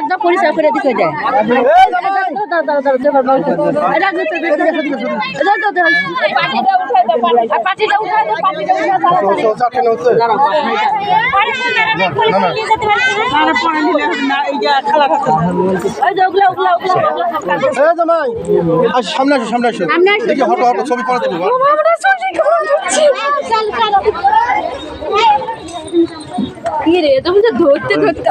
একদম পরিষ্কার করে দিতে যায় সামনে আসো সামনে আসো হঠাৎ হঠাৎ ছবি করা দেবো রে তুমি তো ধরতে ধরতে